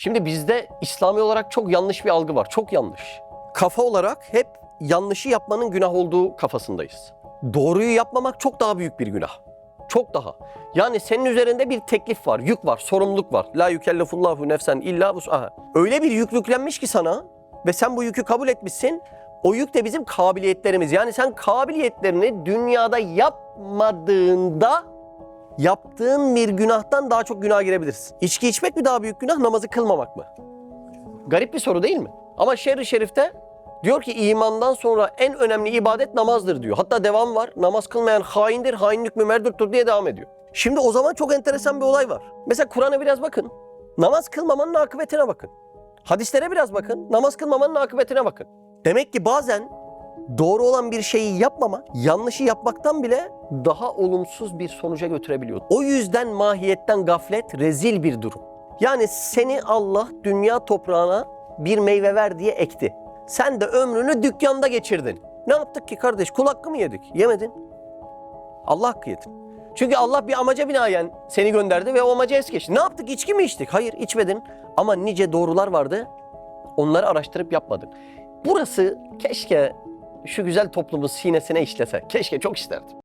Şimdi bizde İslami olarak çok yanlış bir algı var. Çok yanlış. Kafa olarak hep yanlışı yapmanın günah olduğu kafasındayız. Doğruyu yapmamak çok daha büyük bir günah. Çok daha. Yani senin üzerinde bir teklif var, yük var, sorumluluk var. La yükellefullahu nefsen illa vus'aha. Öyle bir yük yüklenmiş ki sana ve sen bu yükü kabul etmişsin. O yük de bizim kabiliyetlerimiz. Yani sen kabiliyetlerini dünyada yapmadığında yaptığın bir günahtan daha çok günah girebilirsin. İçki içmek mi daha büyük günah, namazı kılmamak mı? Garip bir soru değil mi? Ama şerri şerifte diyor ki imandan sonra en önemli ibadet namazdır diyor. Hatta devam var. Namaz kılmayan haindir, hainlik mümerdürtür diye devam ediyor. Şimdi o zaman çok enteresan bir olay var. Mesela Kur'an'a biraz bakın. Namaz kılmamanın akıbetine bakın. Hadislere biraz bakın. Namaz kılmamanın akıbetine bakın. Demek ki bazen doğru olan bir şeyi yapmama, yanlışı yapmaktan bile daha olumsuz bir sonuca götürebiliyor. O yüzden mahiyetten gaflet rezil bir durum. Yani seni Allah dünya toprağına bir meyve ver diye ekti. Sen de ömrünü dükkanda geçirdin. Ne yaptık ki kardeş? Kul hakkı mı yedik? Yemedin. Allah hakkı yedin. Çünkü Allah bir amaca binaen seni gönderdi ve o amaca es geçti. Ne yaptık? İçki mi içtik? Hayır içmedin. Ama nice doğrular vardı. Onları araştırıp yapmadın. Burası keşke şu güzel toplumun sinesine işlese. Keşke çok isterdim.